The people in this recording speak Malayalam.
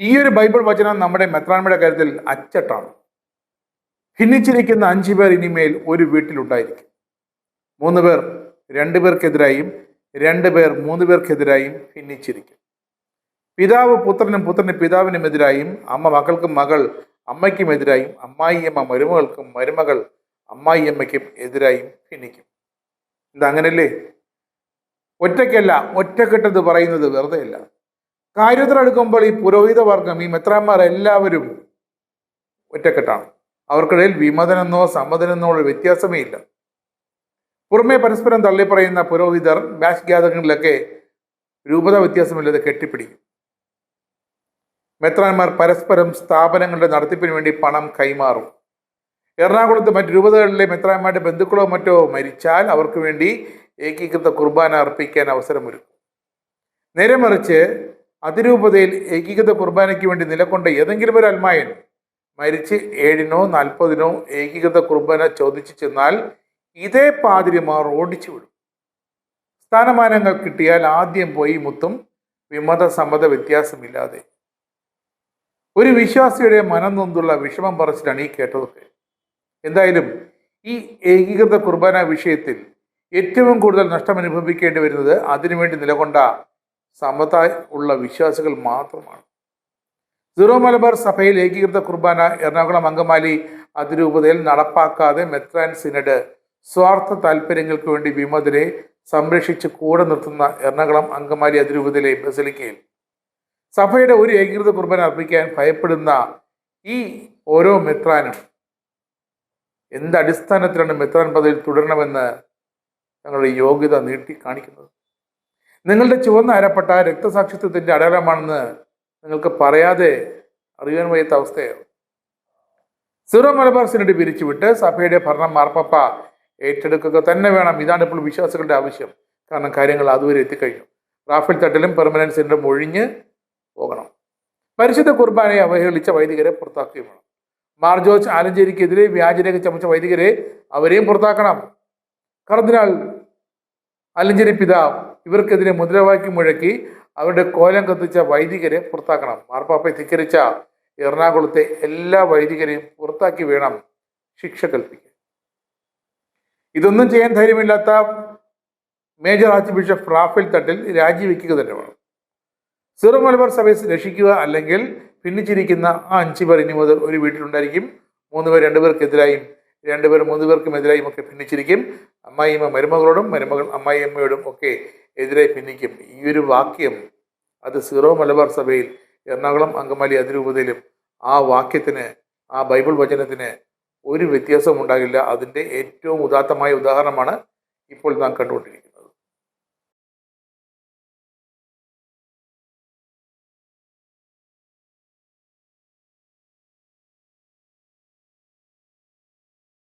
ഈ ഒരു ബൈബിൾ വചനം നമ്മുടെ മെത്രാൻമയുടെ കാര്യത്തിൽ അച്ചട്ടാണ്. ഭിന്നിച്ചിരിക്കുന്ന അഞ്ചു പേർ ഇനിമേൽ ഒരു വീട്ടിലുണ്ടായിരിക്കും. മൂന്ന് പേർ രണ്ടു പേർക്കെതിരായും രണ്ട് പേർ മൂന്ന് പേർക്കെതിരായും ഭിന്നിച്ചിരിക്കും പിതാവ് പുത്രനും പുത്രന് പിതാവിനും എതിരായും അമ്മ മക്കൾക്കും മകൾ അമ്മയ്ക്കും എതിരായും അമ്മായിയമ്മ മരുമകൾക്കും മരുമകൾ അമ്മായിയമ്മയ്ക്കും എതിരായും ഭിന്നിക്കും ഇതങ്ങനല്ലേ? ഒറ്റയ്ക്കല്ല ഒറ്റക്കെട്ടെന്ന് പറയുന്നത് വെറുതെ അല്ല കാര്യത്തിലെടുക്കുമ്പോൾ ഈ പുരോഹിത വർഗം ഈ മെത്രാന്മാർ എല്ലാവരും ഒറ്റക്കെട്ടാണ്. അവർക്കിടയിൽ വിമതനെന്നോ സമ്മതനെന്നോ ഉള്ള വ്യത്യാസമേ ഇല്ല. പുറമെ പരസ്പരം തള്ളിപ്പറയുന്ന പുരോഹിതർ ബാച്ച് ഗ്യാതകങ്ങളിലൊക്കെ രൂപത വ്യത്യാസമില്ലാതെ കെട്ടിപ്പിടിക്കും. മെത്രാന്മാർ പരസ്പരം സ്ഥാപനങ്ങളുടെ നടത്തിപ്പിന് വേണ്ടി പണം കൈമാറും. എറണാകുളത്ത് മറ്റ് രൂപതകളിലെ മെത്രാന്മാരുടെ ബന്ധുക്കളോ മറ്റോ മരിച്ചാൽ അവർക്ക് വേണ്ടി ഏകീകൃത കുർബാന അർപ്പിക്കാൻ അവസരമൊരുക്കും. നേരെ മറിച്ച് അതിരൂപതയിൽ ഏകീകൃത കുർബാനയ്ക്ക് വേണ്ടി നിലകൊണ്ട ഏതെങ്കിലും ഒരു അൽമായൻ മരിച്ച് ഏഴിനോ നാൽപ്പതിനോ ഏകീകൃത കുർബാന ചോദിച്ചു ചെന്നാൽ ഇതേ പാതിരിമാർ ഓടിച്ചു വിടും. സ്ഥാനമാനങ്ങൾ കിട്ടിയാൽ ആദ്യം പോയി മുത്തും വിമത സമ്മത വ്യത്യാസമില്ലാതെ. ഒരു വിശ്വാസിയുടെ മനം നൊന്തുള്ള വിഷമം പറച്ചിലാണ് ഈ കേട്ടതൊക്കെ എന്തായാലും ഈ ഏകീകൃത കുർബാന വിഷയത്തിൽ ഏറ്റവും കൂടുതൽ നഷ്ടം അനുഭവിക്കേണ്ടി വരുന്നത് അതിനുവേണ്ടി നിലകൊണ്ട സമത ഉള്ള വിശ്വാസികൾ മാത്രമാണ്. സീറോ മലബാർ സഭയിൽ ഏകീകൃത കുർബാന എറണാകുളം അങ്കമാലി അതിരൂപതയിൽ നടപ്പാക്കാതെ മെത്രാൻ സിനഡ് സ്വാർത്ഥ താല്പര്യങ്ങൾക്ക് വേണ്ടി വിമതരെ സംരക്ഷിച്ച് കൂടെ നിർത്തുന്ന എറണാകുളം അങ്കമാലി അതിരൂപതയിലെ ബസലിക്കയിൽ. സഭയുടെ ഒരു ഏകീകൃത കുർബാന അർപ്പിക്കാൻ ഭയപ്പെടുന്ന ഈ ഓരോ മെത്രാനും എന്ത് അടിസ്ഥാനത്തിലാണ് മെത്രാൻ പദവിയിൽ തുടരണമെന്ന് തങ്ങളുടെ യോഗ്യത നീട്ടി കാണിക്കുന്നത്? നിങ്ങളുടെ ചുവന്ന അരപ്പെട്ട രക്തസാക്ഷിത്വത്തിന്റെ അടയാളമാണെന്ന് നിങ്ങൾക്ക് പറയാതെ അറിയാൻ വയ്യാത്ത അവസ്ഥയാണ്. സിറോ മലബാർ സിനഡ് പിരിച്ചുവിട്ട് സഭയുടെ ഭരണം മാർപ്പപ്പ ഏറ്റെടുക്കുക തന്നെ വേണം. ഇതാണ് ഇപ്പോൾ വിശ്വാസികളുടെ ആവശ്യം. കാരണം കാര്യങ്ങൾ അതുവരെ എത്തിക്കഴിഞ്ഞു. റാഫേൽ തട്ടിലും പെർമനന്റ് സിനഡും ഒഴിഞ്ഞ് പോകണം. പരിശുദ്ധ കുർബാനയെ അവഹേളിച്ച വൈദികരെ പുറത്താക്കുകയും വേണം. മാർ ജോർജ് ആലഞ്ചേരിക്കെതിരെ വ്യാജരേഖ ചമച്ച വൈദികരെ അവരെയും പുറത്താക്കണം. കർദിനാൾ ആലഞ്ചേരി പിതാവ് ഇവർക്കെതിരെ മുദ്രാവാക്യം മുഴക്കി അവരുടെ കോലം കത്തിച്ച വൈദികരെ പുറത്താക്കണം. മാർപ്പാപ്പയെ ധിക്കരിച്ച എറണാകുളത്തെ എല്ലാ വൈദികരെയും പുറത്താക്കി വേണം ശിക്ഷ കൽപ്പിക്കാൻ. ഇതൊന്നും ചെയ്യാൻ ധൈര്യമില്ലാത്ത major arch bishop Rafale Thattil രാജിവെക്കുക തന്നെ വേണം. സിറോ മലബാർ സഭയെ രക്ഷിക്കുക അല്ലെങ്കിൽ ഭിന്നിച്ചിരിക്കുന്ന ആ അഞ്ചു പേർ ഇനി മുതൽ ഒരു വീട്ടിലുണ്ടായിരിക്കും. മൂന്ന് പേർ രണ്ടുപേർക്കെതിരായും രണ്ടുപേർ മൂന്ന് പേർക്കും എതിരായും ഒക്കെ ഭിന്നിച്ചിരിക്കും. അമ്മായിയമ്മ മരുമകളോടും മരുമകൾ അമ്മായിയമ്മയോടും ഒക്കെ എതിരായി ഭിന്നിക്കും. ഈ ഒരു വാക്യം അത് സീറോ മലബാർ സഭയിൽ എറണാകുളം അങ്കമാലി അതിരൂപതയിലും ആ വാക്യത്തിന് ആ ബൈബിൾ വചനത്തിന് ഒരു വ്യത്യാസം ഉണ്ടാകില്ല. അതിന്റെ ഏറ്റവും ഉദാത്തമായ ഉദാഹരണമാണ് ഇപ്പോൾ നാം കണ്ടുകൊണ്ടിരിക്കുന്നത്.